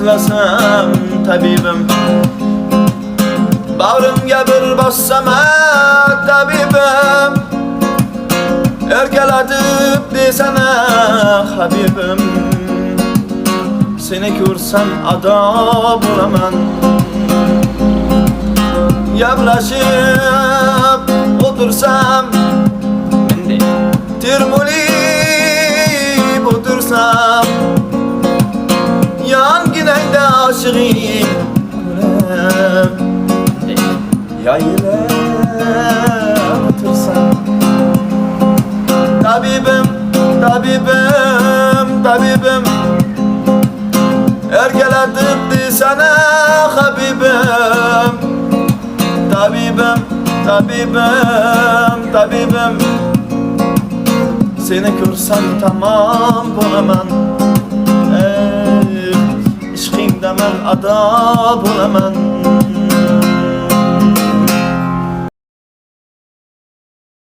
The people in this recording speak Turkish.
aslasam tabibim. Bağrımga bir bassama tabibim. Erkalatip desene habibim. Seni görsem ada bulamam. Yavlaşıp otursam Güneyde aşığım Yayla otursam Tabibim, tabibim, tabibim. Erkeledim sana habibim. Tabibim, tabibim, tabibim. Seni görsem tamam bulamam Ey, Işkimda men ada bulamam